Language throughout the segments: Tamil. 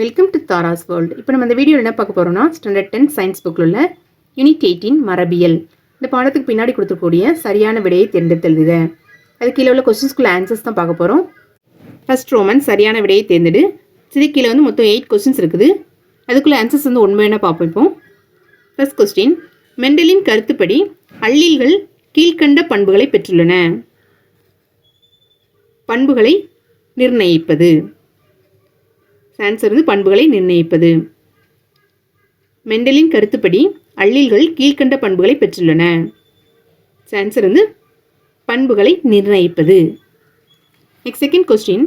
வெல்கம் டு தாராஸ் வேர்ல்டு இப்போ நம்ம இந்த வீடியோவில் என்ன பார்க்க போகிறோம்னா ஸ்டாண்டர்ட் டென் சயின்ஸ் புக்கில் உள்ள யூனிட் எயிட்டீன் மரபியல். இந்த பாடத்துக்கு பின்னாடி கொடுத்துருக்கூடிய சரியான விடையை தேர்ந்தெடுத்து அது கீழே உள்ள கொஸ்டின்ஸ்குள்ள ஆன்சர்ஸ் தான் பார்க்க போகிறோம் ஃபர்ஸ்ட் ரோமன் சரியான விடையை தேர்ந்தெடு. சிறு கீழே வந்து மொத்தம் எயிட் கொஸ்டின்ஸ் இருக்குது. அதுக்குள்ளே ஆன்சர்ஸ் வந்து உண்மையான பார்ப்போம் இப்போ. ஃபர்ஸ்ட் கொஸ்டின் மெண்டலின் கருத்துப்படி அள்ளில்கள் கீழ்க்கண்ட பண்புகளை பெற்றுள்ளன. பண்புகளை நிர்ணயிப்பது. சான்சர்ந்து பண்புகளை நிர்ணயிப்பது. மெண்டலின் கருத்துப்படி அள்ளில்கள் கீழ்க்கண்ட பண்புகளை பெற்றுள்ளன. ஆன்சர் வந்து பண்புகளை நிர்ணயிப்பது. நெக்ஸ்ட் செகண்ட் கொஸ்டின்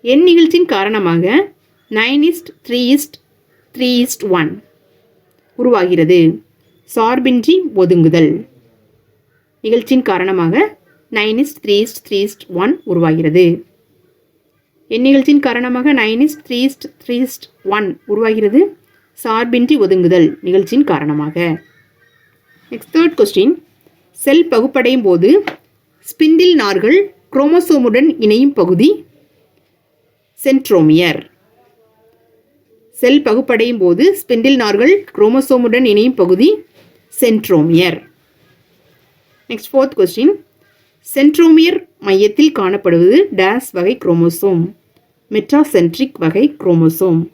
என் நிகழ்ச்சியின் காரணமாக nine is to three is to three is to one உருவாகிறது. சார்பின்றி ஒதுங்குதல். நிகழ்ச்சியின் காரணமாக nine is to three is to three is to one உருவாகிறது. என் நிகழ்ச்சியின் காரணமாக nine is three three one உருவாகிறது. சார்பின்றி ஒதுங்குதல் நிகழ்ச்சியின் காரணமாக. நெக்ஸ்ட் தேர்ட் கொஸ்டின் செல் பகுப்படையும் போது ஸ்பிண்டில் நார்கள் குரோமோசோமுடன் இணையும் பகுதி சென்ட்ரோமியர். செல் பகுப்படையும் போது ஸ்பிண்டில் நார்கள் குரோமோசோமுடன் இணையும் பகுதி centromere. Next fourth question centromere மையத்தில் காணப்படுவது டேஸ் வகை குரோமோசோம். மெட்ராசென்ட்ரிக் வகை குரோமோசோம்.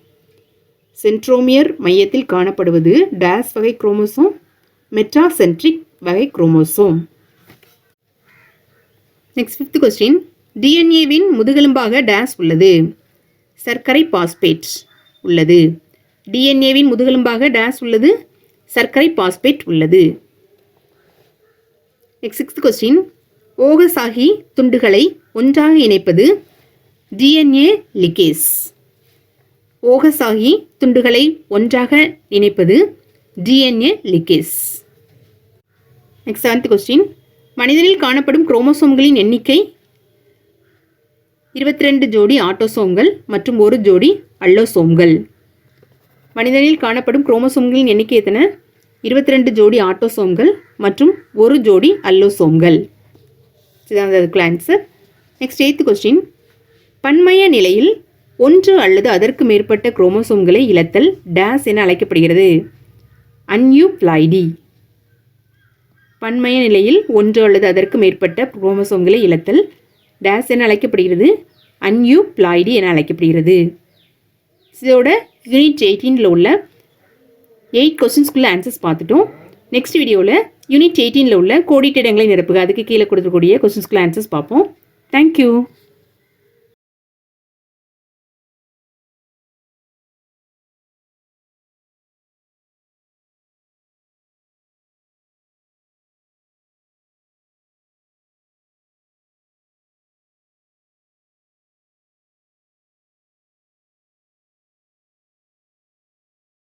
சென்ட்ரோமியர் மையத்தில் காணப்படுவது டேஸ் வகை குரோமோசோம் மெட்ராசென்ட்ரிக் வகை குரோமோசோம். நெக்ஸ்ட் ஃபிஃப்த் கொஸ்டின் டிஎன்ஏவின் முதுகெலும்பாக டேஸ் உள்ளது. சர்க்கரை பாஸ்பேட் உள்ளது. டிஎன்ஏவின் முதுகெலும்பாக டேஸ் உள்ளது. சர்க்கரை பாஸ்பேட் உள்ளது. நெக்ஸ்ட் சிக்ஸ்த் கொஸ்டின் ஓகசாகி துண்டுகளை ஒன்றாக இணைப்பது டிஎன்ஏ லிகேஸ் ஓகசாகி துண்டுகளை ஒன்றாக இணைப்பது DNA ligase next seventh question மனிதனில் காணப்படும் குரோமோசோம்களின் எண்ணிக்கை இருபத்தி ரெண்டு ஜோடி ஆட்டோசோம்கள் மற்றும் ஒரு ஜோடி அல்லோசோம்கள். மனிதனில் காணப்படும் குரோமோசோம்களின் எண்ணிக்கை எத்தனை? இருபத்தி ரெண்டு ஜோடி ஆட்டோசோம்கள் மற்றும் ஒரு ஜோடி அல்லோசோம்கள். இதுதான் அதுக்குள்ள ஆன்சர் நெக்ஸ்ட் எய்த் கொஸ்டின் பன்மய நிலையில் ஒன்று அல்லது அதற்கு மேற்பட்ட குரோமோசோம்களை இழத்தல் டேஸ் என அழைக்கப்படுகிறது. அன்யூப்ளைடி பன்மய நிலையில் ஒன்று அல்லது அதற்கு மேற்பட்ட குரோமோசோம்களை இழத்தல் டேஸ் என அழைக்கப்படுகிறது. அன்யூப்ளாய்டி என அழைக்கப்படுகிறது. இதோட யூனிட் எயிட்டீனில் உள்ள எயிட் கொஸ்டின்ஸ்குள்ள ஆன்சர்ஸ் பார்த்துட்டோம். நெக்ஸ்ட் வீடியோவில் யூனிட் எயிட்டீனில் உள்ள கோடிட்ட இடங்களை நிரப்புக. அதுக்கு கீழே கொடுக்கக்கூடிய கொஸ்டின்ஸ்குள்ள ஆன்சர்ஸ் பார்ப்போம். தேங்க்யூ